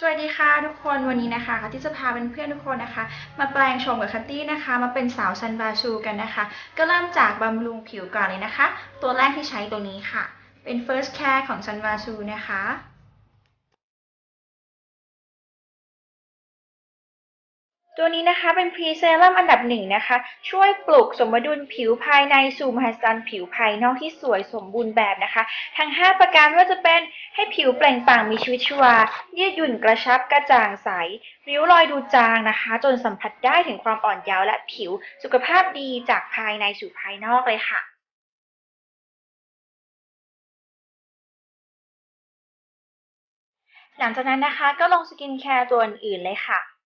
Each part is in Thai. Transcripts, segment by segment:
สวัสดีค่ะทุกคนวันนี้นะคะคัตตี้จะพาเพื่อนๆทุกคนนะคะ มาแปลงโฉมกับคัตตี้นะคะ มาเป็นสาวซันบาชูกันนะคะ ก็เริ่มจากบำรุงผิวก่อนเลยนะคะ ตัวแรกที่ใช้ตัวนี้ค่ะ เป็น first care ของซันบาชูนะคะ ตัวนี้นะคะเป็นพรีเซรั่มอันดับหนึ่งนะคะ ช่วยปลุกสมดุลผิวภายในสู่มหัศจรรย์ผิวภายนอกที่สวยสมบูรณ์แบบนะคะ ทั้ง 5 ประการว่าจะเป็นให้ผิวเปล่งปลั่งมีชีวิตชีวา ยืดหยุ่นกระชับกระจ่างใส ริ้วรอยดูจางนะคะ จนสัมผัสได้ถึงความอ่อนเยาว์และผิวสุขภาพดีจากภายในสู่ภายนอกเลยค่ะหลังจากนั้นนะคะก็ลงสกินแคร์ตัวอื่นๆเลยค่ะ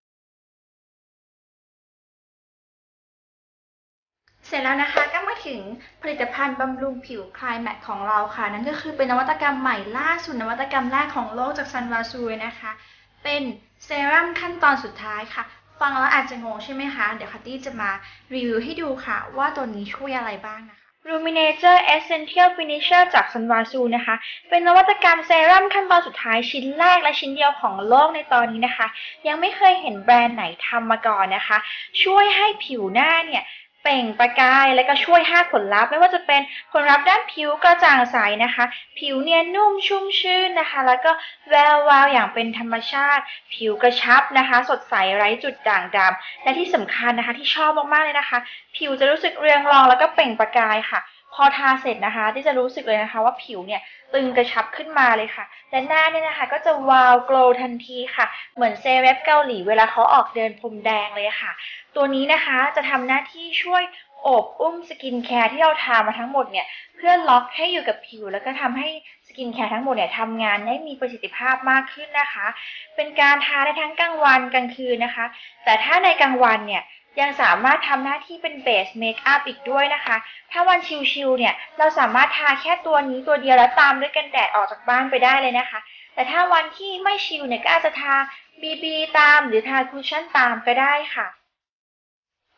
สร็จแล้วนะคะก็มาถึงผลิตภัณฑ์บำรุงผิวคลายแมทของเราค่ะ นั่นก็คือเป็นนวัตกรรมใหม่ล่าสุดนวัตกรรมแรกของโลกจากซันวาซูนะคะ เป็นเซรั่มขั้นตอนสุดท้ายค่ะ ฟังแล้วอาจจะงงใช่ไหมคะ เดี๋ยวคัตตี้จะมารีวิวให้ดูค่ะ ว่าตัวนี้ช่วยอะไรบ้างนะคะ Ruminator Essential Finisher จากซันวาซูนะคะ เป็นนวัตกรรมเซรั่มขั้นตอนสุดท้ายชิ้นแรกและชิ้นเดียวของโลกในตอนนี้นะคะ ยังไม่เคยเห็นแบรนด์ไหนทำมาก่อนนะคะ ช่วยให้ผิวหน้าเนี่ย เปล่งประกาย และก็ช่วยห้ผลลัพธ์ไม่ว่าจะเป็นผลลัพธ์ด้านผิวกระจ่างใสนะคะ ผิวเนียนนุ่มชุ่มชื่นนะคะ แล้วก็แวววาวอย่างเป็นธรรมชาติ ผิวกระชับนะคะ สดใสไร้จุดด่างดำและที่สำคัญนะคะที่ชอบมากๆเลยนะคะ ผิวจะรู้สึกเรืองรองแล้วก็เปล่งประกายค่ะ พอทาเสร็จนะคะที่จะรู้สึกเลยนะคะ ว่าผิวเนี่ยตึงกระชับขึ้นมาเลยค่ะ และหน้าเนี่ยนะคะ ก็จะวาวโกลทันทีค่ะ เหมือนเซเลบเกาหลีเวลาเขาออกเดินพรมแดงเลยค่ะ ตัวนี้นะคะจะทำหน้าที่ช่วยอบอุ้มสกินแคร์ที่เราทามาทั้งหมดเนี่ยเพื่อล็อกให้อยู่กับผิว แล้วก็ทำให้สกินแคร์ทั้งหมดเนี่ยทำงานได้มีประสิทธิภาพมากขึ้นนะคะ เป็นการทาได้ทั้งกลางวันกลางคืนนะคะ แต่ถ้าในกลางวันเนี่ย ยังสามารถทำหน้าที่เป็นเบสเมคอัพอีกด้วยนะคะ ถ้าวันชิลๆเนี่ย เราสามารถทาแค่ตัวนี้ตัวเดียวแล้วตามด้วยกันแดดออกจากบ้านไปได้เลยนะคะ แต่ถ้าวันที่ไม่ชิลเนี่ยก็อาจจะทา BB ตามหรือทาคุชชั่นตามก็ได้ค่ะ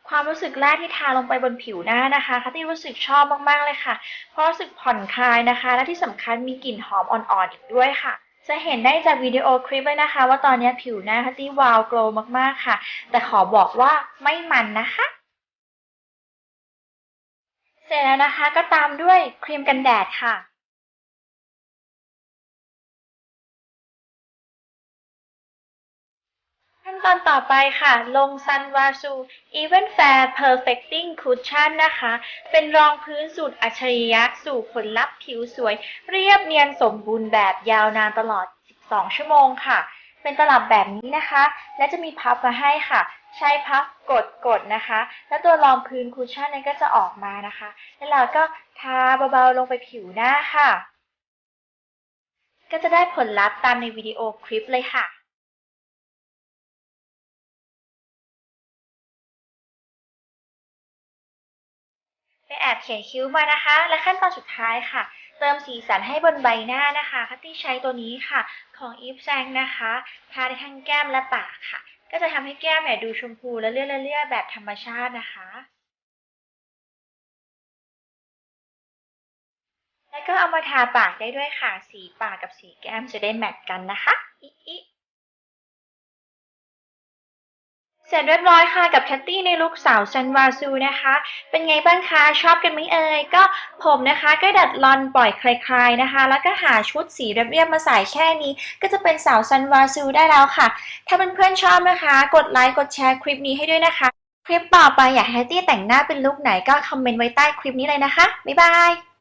ความรู้สึกแรกที่ทาลงไปบนผิวหน้านะคะคัตตี้รู้สึกชอบมากๆเลยค่ะ เพราะรู้สึกผ่อนคลายนะคะ และที่สำคัญมีกลิ่นหอมอ่อนๆอีกด้วยค่ะ จะเห็นได้จากวิดีโอคลิปเลยนะคะ ว่าตอนนี้ผิวหน้าคัตตี้วาวโกลว์มากๆค่ะ แต่ขอบอกว่าไม่มันนะคะ เสร็จแล้วนะคะก็ตามด้วยครีมกันแดดค่ะ นตอนต่อไปค่ะ ลงซันวาซู Even Fair Perfecting Cushion นะคะ เป็นรองพื้นสูตรอัจฉริยะสู่ผลลัพธ์ผิวสวย เรียบเนียนสมบูรณ์แบบยาวนานตลอด 12 ชั่วโมงค่ะ เป็นตลับแบบนี้นะคะ และจะมีพับมาให้ค่ะ ใช้พับกดกดนะคะ แล้วตัวรองพื้นคุชชั่นนั้นก็จะออกมานะคะ แล้วเราก็ทาเบาๆลงไปผิวหน้าค่ะ ก็จะได้ผลลัพธ์ตามในวิดีโอคลิปเลยค่ะ แอบเขียนคิ้วมานะคะ และขั้นตอนสุดท้ายค่ะ เติมสีสันให้บนใบหน้านะคะคัตตี้ใช้ตัวนี้ค่ะ ของอีฟแซงนะคะทาได้ทั้งแก้มและปากค่ะ ก็จะทำให้แก้มเนี่ยดูชมพูและเลื่อนเลื่อนแบบธรรมชาตินะคะแล้วก็เอามาทาปากได้ด้วยค่ะ สีปากกับสีแก้มจะได้แมทกันนะคะอิอิ เสร็จเรียบร้อยค่ะกับแคตตี้ในลุคสาวซันวาซูนะคะ เป็นไงบ้างคะชอบกันไหมเอ่ยก็ผมนะคะก็ดัดลอนปล่อยคลายๆนะคะ แล้วก็หาชุดสีเรียบๆมาใส่แค่นี้ ก็จะเป็นสาวซันวาซูได้แล้วค่ะ ถ้าเพื่อนๆชอบนะคะ กดไลค์กดแชร์คลิปนี้ให้ด้วยนะคะ คลิปต่อไปอยากให้แคตตี้แต่งหน้าเป็นลุคไหนก็คอมเมนต์ไว้ใต้คลิปนี้เลยนะคะบ๊ายบาย